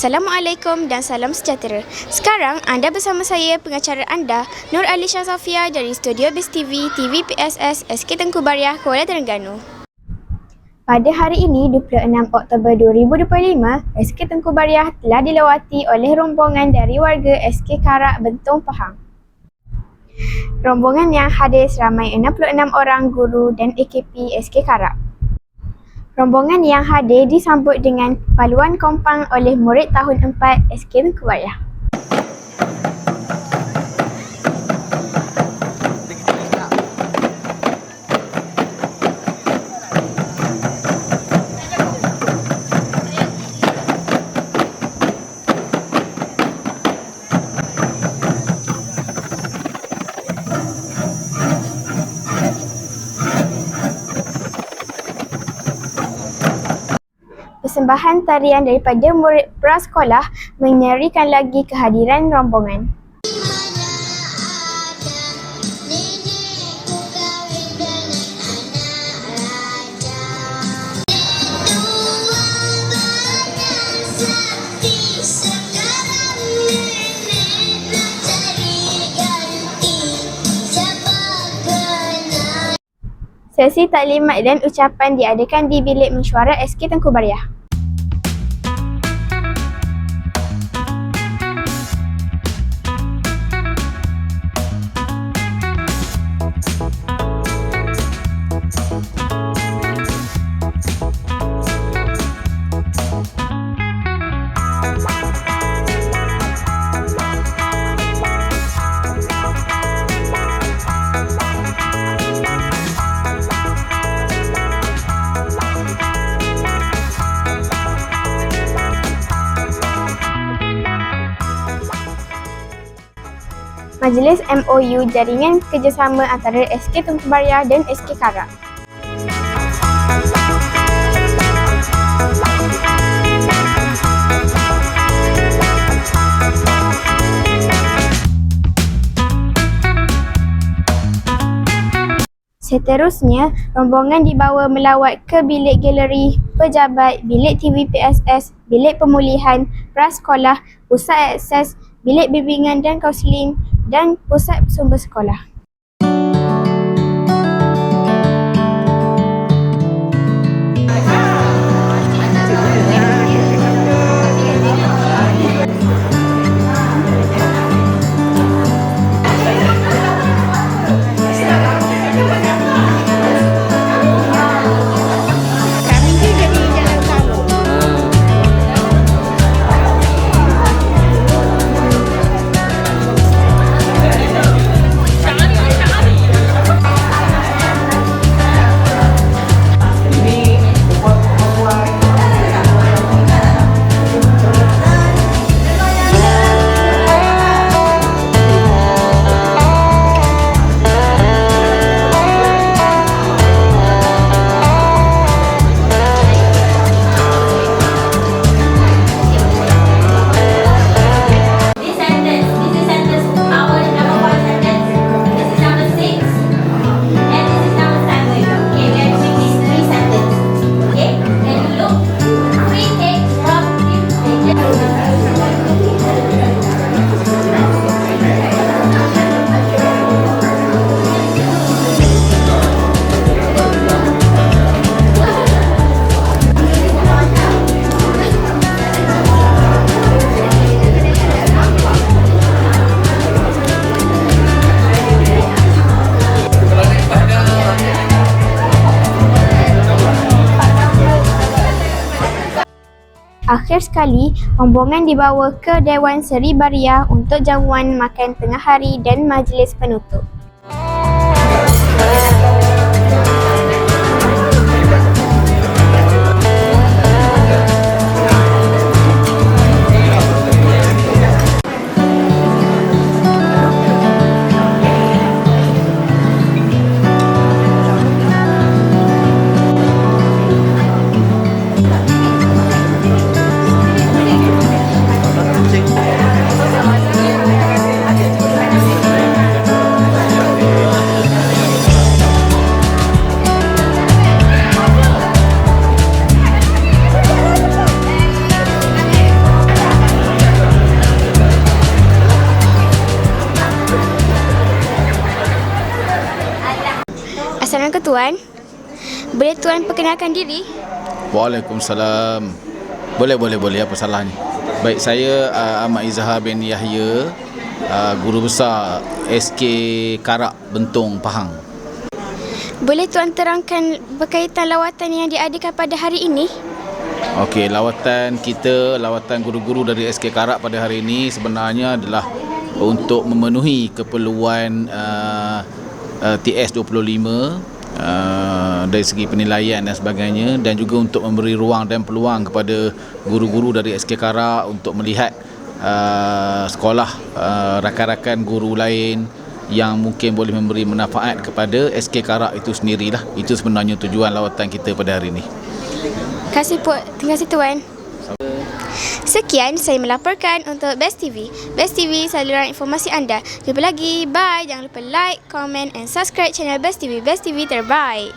Assalamualaikum dan salam sejahtera. Sekarang anda bersama saya pengacara anda Nur Alisha Safia dari Studio Bis TV, TV PSS, SK Tengku Bariah, Kuala Terengganu. Pada hari ini, 26 Oktober 2025, SK Tengku Bariah telah dilawati oleh rombongan dari warga SK Karak Bentong Pahang. Rombongan yang hadir seramai 66 orang guru dan AKP SK Karak. Rombongan yang hadir disambut dengan paluan kompang oleh murid tahun 4 SK Tengku Persembahan tarian daripada murid prasekolah menyerikan lagi kehadiran rombongan. Sesi taklimat dan ucapan diadakan di bilik mesyuarat SK Tengku Bariah. Majlis MOU Jaringan Kerjasama antara SK Tengku Bariah dan SK Karak. Seterusnya, rombongan dibawa melawat ke bilik galeri pejabat, bilik TV PSS, bilik pemulihan, prasekolah, pusat akses, bilik bimbingan dan kaunseling dan pusat sumber sekolah. Akhir sekali, rombongan dibawa ke Dewan Seri Bariah untuk jamuan makan tengah hari dan majlis penutup. Assalamualaikum Tuan. Boleh Tuan perkenalkan diri? Waalaikumsalam. Boleh, boleh, boleh. Apa salahnya? Baik, saya uh, Ahmad Izhar bin Yahya, uh, guru besar SK Karak Bentong Pahang. Boleh Tuan terangkan berkaitan lawatan yang diadakan pada hari ini? Okey, lawatan kita, lawatan guru-guru dari SK Karak pada hari ini sebenarnya adalah untuk memenuhi keperluan uh, uh, TS25 uh, dari segi penilaian dan sebagainya dan juga untuk memberi ruang dan peluang kepada guru-guru dari SK Karak untuk melihat uh, sekolah uh, rakan-rakan guru lain yang mungkin boleh memberi manfaat kepada SK Karak itu sendirilah. Itu sebenarnya tujuan lawatan kita pada hari ini. Terima kasih, Pu- terima kasih Tuan. Sekian saya melaporkan untuk Best TV. Best TV saluran informasi anda. Jumpa lagi. Bye. Jangan lupa like, comment and subscribe channel Best TV. Best TV terbaik.